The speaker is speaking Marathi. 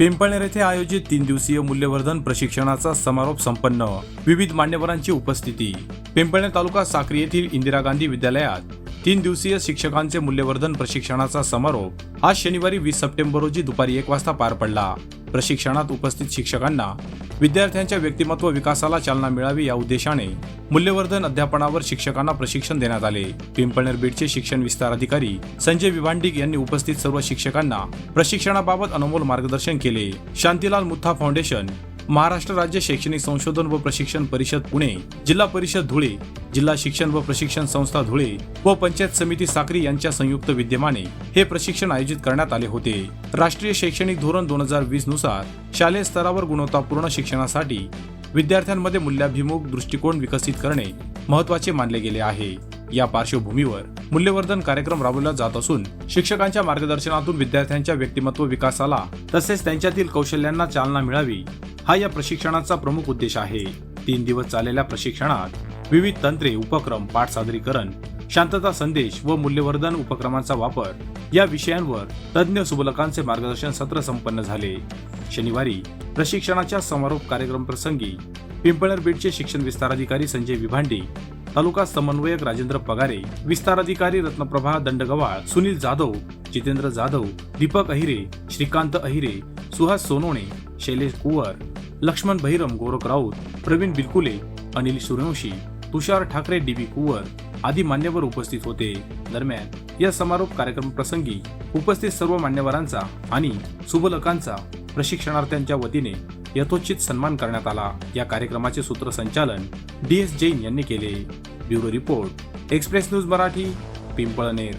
पिंपळनेर येथे आयोजित तीन दिवसीय मूल्यवर्धन प्रशिक्षणाचा समारोप संपन्न. विविध मान्यवरांची उपस्थिती. पिंपळनेर तालुका साक्री येथील इंदिरा गांधी विद्यालयात तीन दिवसीय शिक्षकांचे मूल्यवर्धन प्रशिक्षणाचा समारोप आज शनिवारी वीस सप्टेंबर रोजी दुपारी एक वाजता पार पडला. प्रशिक्षणात उपस्थित शिक्षकांना विद्यार्थ्यांच्या व्यक्तिमत्व विकासाला चालना मिळावी या उद्देशाने मूल्यवर्धन अध्यापनावर शिक्षकांना प्रशिक्षण देण्यात आले. पिंपळनेर बीडचे शिक्षण विस्तार अधिकारी संजय विभांडिक यांनी उपस्थित सर्व शिक्षकांना प्रशिक्षणाबाबत अनमोल मार्गदर्शन केले. शांतीलाल मुथा फाउंडेशन महाराष्ट्र राज्य शैक्षणिक संशोधन व प्रशिक्षण परिषद पुणे जिल्हा परिषद धुळे जिल्हा शिक्षण व प्रशिक्षण संस्था धुळे व पंचायत समिती साक्री यांच्या संयुक्त विद्यमाने हे प्रशिक्षण आयोजित करण्यात आले होते. राष्ट्रीय शैक्षणिक धोरण दोन हजार वीसनुसार शालेय स्तरावर गुणवत्तापूर्ण शिक्षणासाठी विद्यार्थ्यांमध्ये मूल्याभिमुख दृष्टिकोन विकसित करणे महत्त्वाचे मानले गेले आहे. या पार्श्वभूमीवर मूल्यवर्धन कार्यक्रम राबवला जात असून शिक्षकांच्या मार्गदर्शनातून विद्यार्थ्यांच्या व्यक्तिमत्व विकासाला तसेच त्यांच्यातील कौशल्यांना चालना मिळावी हा या प्रशिक्षणाचा प्रमुख उद्देश आहे. तीन दिवस चाललेल्या प्रशिक्षणात विविध तंत्रे उपक्रम पाठ सादरीकरण शांतता संदेश व मूल्यवर्धन उपक्रमांचा वापर या विषयांवर तज्ज्ञ सुबलकांचे मार्गदर्शन सत्र संपन्न झाले. शनिवारी प्रशिक्षणाच्या समारोप कार्यक्रम प्रसंगी पिंपळर बीडचे शिक्षण विस्ताराधिकारी संजय विभांडी तालुका समन्वयक राजेंद्र पगारे विस्ताराधिकारी रत्नप्रभा दंडगवाळ सुनील जाधव जितेंद्र जाधव दीपक अहिरे श्रीकांत अहिरे सुहास सोनोणे शैलेश कुवर लक्ष्मण भैरम गोरख राऊत प्रवीण बिलकुले अनिल सूर्यवंशी तुषार ठाकरे डी बी कुवर आदी मान्यवर उपस्थित होते. दरम्यान या समारोप कार्यक्रम प्रसंगी उपस्थित सर्व मान्यवरांचा आणि सुबलकांचा प्रशिक्षणार्थ्यांच्या वतीने यथोचित सन्मान करण्यात आला. या कार्यक्रमाचे सूत्रसंचालन डी एस जैन यांनी केले. Bureau report Express News Marathi Pimpalner.